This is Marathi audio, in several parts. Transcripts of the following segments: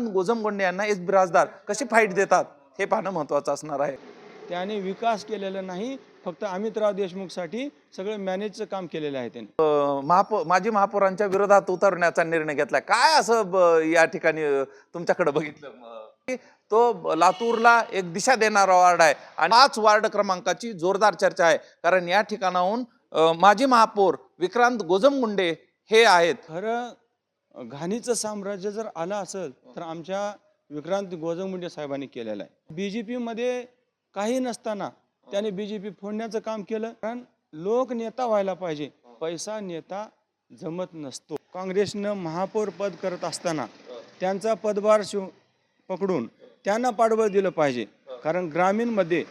गोजमगोंडे यांना एस बिराजदार कशी फाईट देतात हे पाहणं महत्वाचं असणार आहे. त्याने विकास केलेला नाही फक्त अमितराव देशमुखसाठी सगळं मॅनेजचं काम केलेलं आहे त्यांनी. अं, महापौ माजी महापौरांच्या विरोधात उतरण्याचा निर्णय घेतलाय. काय असं ब- या ठिकाणी अं, तुमच्याकडे बघितलं? म- की तो लातूरला एक दिशा देणारा वार्ड आहे आणि पाच वार्ड क्रमांकाची जोरदार चर्चा आहे. कारण या ठिकाणाहून अं, माजी महापौर विक्रांत गोजमगुंडे हे आहेत. खरं घाणीचं साम्राज्य जर आलं असेल तर आमच्या विक्रांत गोजमुंडे साहेबांनी केलेलं आहे. बी जे पीमध्ये काही नसताना त्याने बी जे पी फोडण्याचं काम केलं. कारण लोक नेता व्हायला पाहिजे. पैसा नेता जमत नसतो. काँग्रेसनं महापौर पद करत असताना त्यांचा पदभार शिव पकडून त्यांना पाठबळ दिलं पाहिजे. कारण ग्रामीणमध्ये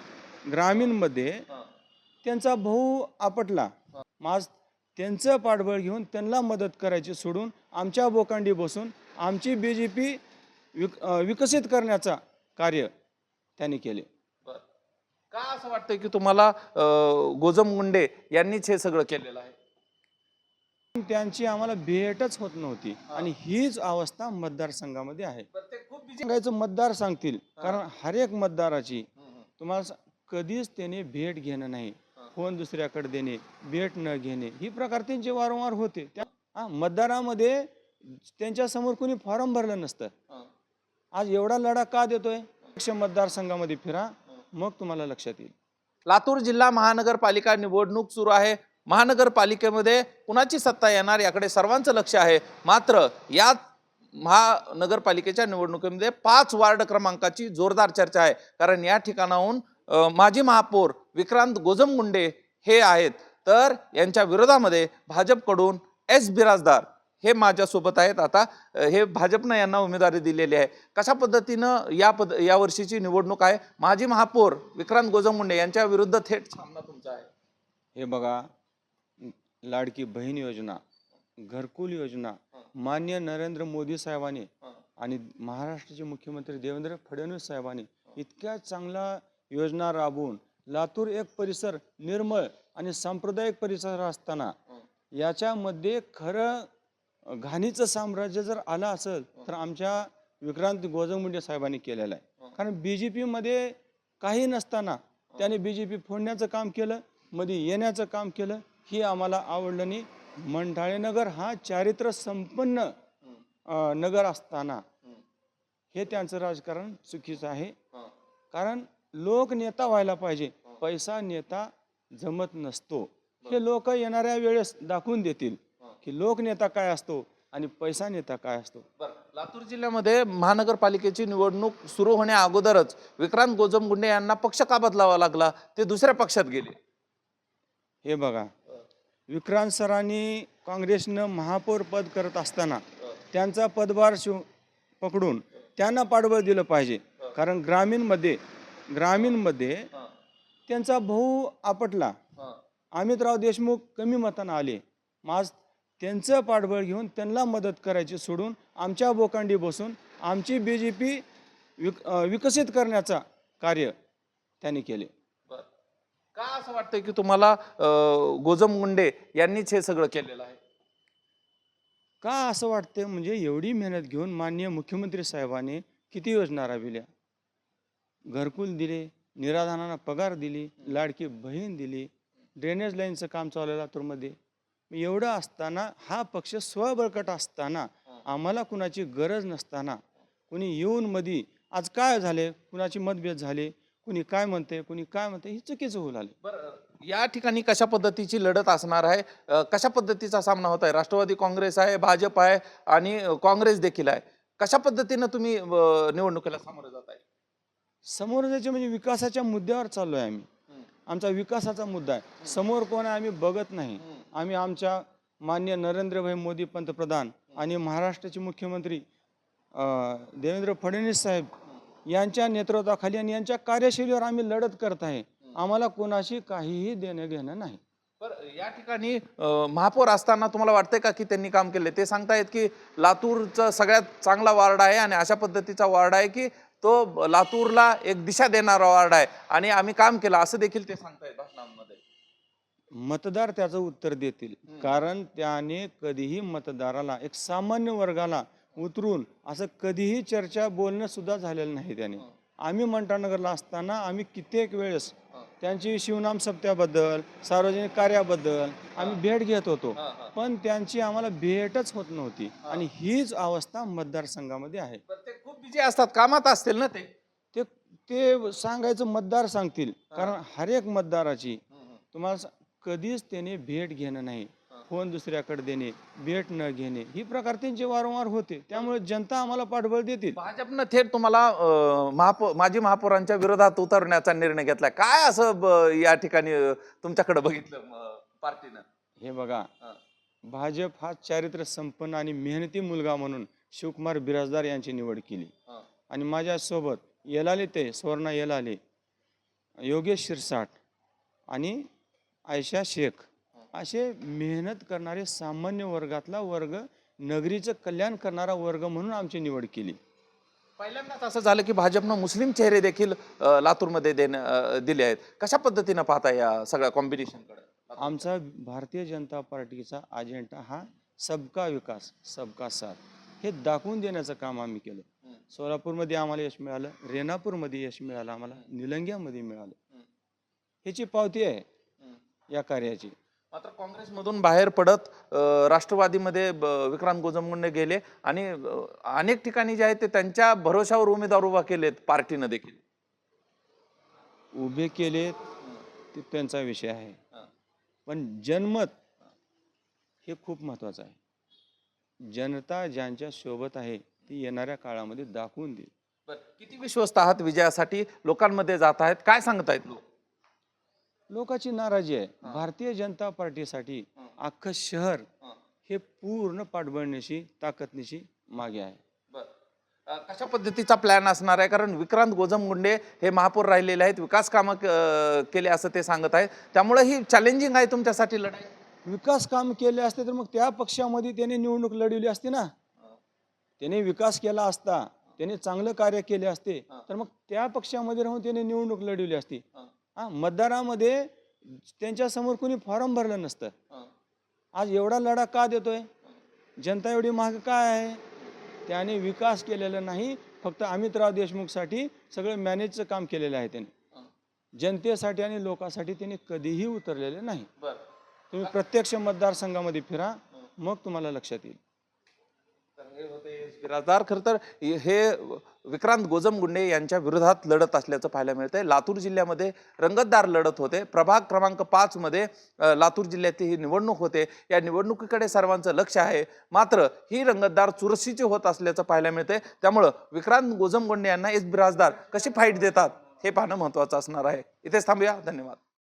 ग्रामीणमध्ये त्यांचा भाऊ आपटला. माझ त्यांचं पाठबळ घेऊन त्यांना मदत करायची सोडून आमच्या बोकांडी बसून आमची बी जे पी विक विकसित करण्याचा कार्य त्यांनी केले. का असं वाटतंय की तुम्हाला अं, गोजमगुंडे यांनीच हे सगळं केलेलं आहे? त्यांची आम्हाला भेटच होत नव्हती आणि हीच अवस्था मतदारसंघामध्ये आहे. सांगायचं मतदार सांगतील कारण हर एक मतदाराची तुम्हाला कधीच त्याने भेट घेणं नाही. फोन दुसऱ्याकडे देणे भेट न घेणे ही प्रकार त्यांचे वारंवार होते. त्या हा, मतदारामध्ये त्यांच्यासमोर कोणी फॉर्म भरलं नसतं. आज एवढा लढा का देतोय? पक्ष मतदारसंघामध्ये फिरा मग तुम्हाला लक्षात येईल. लातूर जिल्हा महानगरपालिका निवडणूक सुरू आहे. महानगरपालिकेमध्ये कुणाची सत्ता येणार याकडे सर्वांचं लक्ष आहे. मात्र या महानगरपालिकेच्या निवडणुकीमध्ये पाच वार्ड क्रमांकाची जोरदार चर्चा आहे. कारण या ठिकाणाहून माजी महापौर विक्रांत गोजमगुंडे हे आहेत. तर यांच्या विरोधामध्ये भाजपकडून एस बिराजदार हे माझ्यासोबत आहेत. आता हे भाजपनं यांना उमेदवारी दिलेली आहे. कशा पद्धतीनं या पद या वर्षीची निवडणूक आहे? माजी महापौर विक्रांत गोजमगुंडे यांच्या विरुद्ध थेट सामना तुमचा आहे. हे बघा लाडकी बहीण योजना घरकुल योजना मान्य नरेंद्र मोदी साहेबांनी आणि महाराष्ट्राचे मुख्यमंत्री देवेंद्र फडणवीस साहेबांनी इतक्या चांगल्या योजना राबवून लातूर एक परिसर निर्मळ आणि सांप्रदायिक परिसर असताना याच्यामध्ये खरं घाणीचं साम्राज्य जर आलं असेल तर आमच्या विक्रांत गोजमुंडे साहेबांनी केलेलं आहे. कारण बी जे पीमध्ये काही नसताना त्याने बी जे पी फोडण्याचं काम केलं मध्ये येण्याचं काम केलं ही आम्हाला आवडलं नाही. मंठाळे नगर हा चारित्र्य संपन्न नगर असताना हे. त्यांचं राजकारण चुकीचं आहे. कारण लोक नेता व्हायला पाहिजे. पैसा नेता जमत नसतो. हे लोक येणाऱ्या वेळेस दाखवून देतील की लोक नेता काय असतो आणि पैसा नेता काय असतो. लातूर जिल्ह्यामध्ये महानगरपालिकेची निवडणूक सुरू होण्या अगोदरच विक्रांत गोजमगुंडे यांना पक्ष का बदलावा लागला? ते दुसऱ्या पक्षात गेले. हे बघा विक्रांत सरांनी काँग्रेसनं महापौर पद करत असताना त्यांचा पदभार शिव पकडून त्यांना पाठबळ दिलं पाहिजे. कारण ग्रामीणमध्ये ग्रामीणमध्ये त्यांचा भाऊ आपटला. अमितराव देशमुख कमी मतानं आले. माझ त्यांचं पाठबळ घेऊन त्यांना मदत करायची सोडून आमच्या बोकांडी बसून आमची बी जे पी विक विकसित करण्याचा कार्य त्यांनी केले. का असं वाटतंय की तुम्हाला अं, गोजमगुंडे यांनीच हे सगळं केलेलं आहे? का असं वाटतं म्हणजे एवढी मेहनत घेऊन माननीय मुख्यमंत्री साहेबांनी किती योजना राबविल्या? घरकुल दिले निराधारांना पगार दिली लाडकी बहीण दिली ड्रेनेज लाईनचं काम चालू आहे लातूरमध्ये. एवढं असताना हा पक्ष स्वबळकट असताना आम्हाला कुणाची गरज नसताना कुणी येऊन मधी आज काय झाले कुणाची मतभेद झाले कुणी काय म्हणते कुणी काय म्हणते हे चुकीचं होऊ लागले. बरं या ठिकाणी कशा पद्धतीची लढत असणार आहे? कशा पद्धतीचा सामना होत आहे? राष्ट्रवादी काँग्रेस आहे भाजप आहे आणि काँग्रेस देखील आहे. कशा पद्धतीनं तुम्ही निवडणुकीला सामोरं जात आहे समोर जायचे म्हणजे विकासाच्या मुद्द्यावर चाललो आहे आम्ही. आमचा विकासाचा मुद्दा आहे. समोर कोण आहे आम्ही बघत नाही. आम्ही आमच्या मान्य नरेंद्रभाई मोदी पंतप्रधान आणि महाराष्ट्राचे मुख्यमंत्री देवेंद्र फडणवीस साहेब यांच्या नेतृत्वाखाली आणि यांच्या कार्यशैलीवर आम्ही लढत करत आहे. आम्हाला कोणाशी काहीही देणं घेणं नाही. बरं या ठिकाणी महापौर असताना तुम्हाला वाटतंय का की त्यांनी काम केले ते सांगतायत की लातूरचा सगळ्यात चांगला वार्ड आहे आणि अशा पद्धतीचा वार्ड आहे की तो लातूरला एक दिशा देणारा वार्ड आहे. आणि आम्ही काम केलं. असं देखील ते सांगतायत भाषणांमध्ये. मतदार त्याचं उत्तर देतील. कारण त्याने कधीही मतदाराला एक सामान्य वर्गाला उतरून असं कधीही चर्चा बोलणं सुद्धा झालेलं नाही त्याने. आम्ही मंटानगरला असताना आम्ही कित्येक वेळेस त्यांची शिवनाम सप्त्याबद्दल सार्वजनिक कार्याबद्दल आम्ही भेट घेत होतो. पण त्यांची आम्हाला भेटच होत नव्हती. आणि हीच अवस्था मतदारसंघामध्ये आहे. बिझी असतात कामात असतील ना ते? ते ते सांगायचं मतदार सांगतील. कारण हर एक मतदाराची तुम्हाला सा- कधीच त्याने भेट घेणं नाही. फोन दुसऱ्याकडे देणे भेट न घेणे. ही प्रकार त्यांचे वारंवार होते. त्यामुळे जनता आम्हाला पाठबळ देतील. भाजपनं थेट तुम्हाला अं, महापौ माजी महापौरांच्या विरोधात उतरण्याचा निर्णय घेतलाय. काय असं ब- या ठिकाणी अं, तुमच्याकडे बघितलं म, पार्टीनं? हे बघा हा. भाजप हा चारित्र्य संपन्न आणि मेहनती मुलगा म्हणून शिवकुमार बिराजदार यांची निवड केली. आणि माझ्यासोबत येलाले ते सुवर्णा येलाले योगेश शिरसाट आणि आयशा शेख असे मेहनत करणारे सामान्य वर्गातला वर्ग नगरीचं कल्याण करणारा वर्ग म्हणून आमची निवड केली. पहिल्यांदाच असं झालं की भाजपनं मुस्लिम चेहरे देखील लातूरमध्ये देणं दिले आहेत. कशा पद्धतीनं पाहता या सगळ्या कॉम्बिनेशनकडे आमचा भारतीय जनता पार्टीचा अजेंडा हा सबका विकास सबका साथ. हे दाखवून देण्याचं काम आम्ही केलं. सोलापूरमध्ये आम्हाला यश मिळालं रेणापूरमध्ये यश मिळालं आम्हाला निलंग्यामध्ये मिळालं. ह्याची पावती आहे या कार्याची. मात्र काँग्रेसमधून बाहेर पडत राष्ट्रवादीमध्ये विक्रांत गोजमगुंडे गेले आणि अनेक ठिकाणी जे आहे ते त्यांच्या भरोशावर उमेदवार उभा केलेत पार्टीनं देखील. उभे केले ते त्यांचा विषय आहे. पण जनमत हे खूप महत्वाचं आहे. जनता ज्यांच्या सोबत आहे ती येणाऱ्या काळामध्ये दाखवून देईल. किती विश्वस्त आहात विजयासाठी? लोकांमध्ये जात आहेत. काय सांगतायत लोक? लोकांची नाराजी आहे. भारतीय जनता पार्टीसाठी अख्खं शहर हे. पूर्ण पाठबळण्याची ताकदनीची मागे आहे. कशा पद्धतीचा प्लॅन असणार आहे? कारण विक्रांत गोजमगुंडे हे महापौर राहिलेले आहेत. विकास कामं केले असं ते सांगत आहेत. त्यामुळे ही चॅलेंजिंग आहे तुमच्यासाठी लढाई? विकास काम केले असते तर मग त्या पक्षामध्ये त्याने निवडणूक लढवली असती ना. त्याने विकास केला असता त्याने चांगलं कार्य केले असते तर मग त्या पक्षामध्ये राहून त्याने निवडणूक लढवली असती. हा. मतदारामध्ये त्यांच्यासमोर कोणी फॉर्म भरलं नसतं. आज एवढा लढा का देतोय? जनता एवढी महाग काय आहे? त्याने विकास केलेला नाही फक्त अमितराव देशमुखसाठी सगळं मॅनेजचं काम केलेलं आहे त्याने. जनतेसाठी आणि लोकांसाठी त्यांनी कधीही उतरलेले नाही. तुम्ही प्रत्यक्ष मतदारसंघामध्ये फिरा मग तुम्हाला लक्षात येईल. बिराजदार. खरं तर हे विक्रांत गोजमगुंडे यांच्या विरोधात लढत असल्याचं पाहायला मिळतंय. लातूर जिल्ह्यामध्ये रंगतदार लढत होते. प्रभाग क्रमांक पाच मध्ये लातूर जिल्ह्यातील ही निवडणूक होते. या निवडणुकीकडे सर्वांचं लक्ष आहे. मात्र ही रंगतदार चुरशीची होत असल्याचं पाहायला मिळतंय. त्यामुळं विक्रांत गोजमगुंडे यांना एस बिराजदार कशी फाईट देतात हे पाहणं महत्वाचं असणार आहे. इथेच थांबूया. धन्यवाद.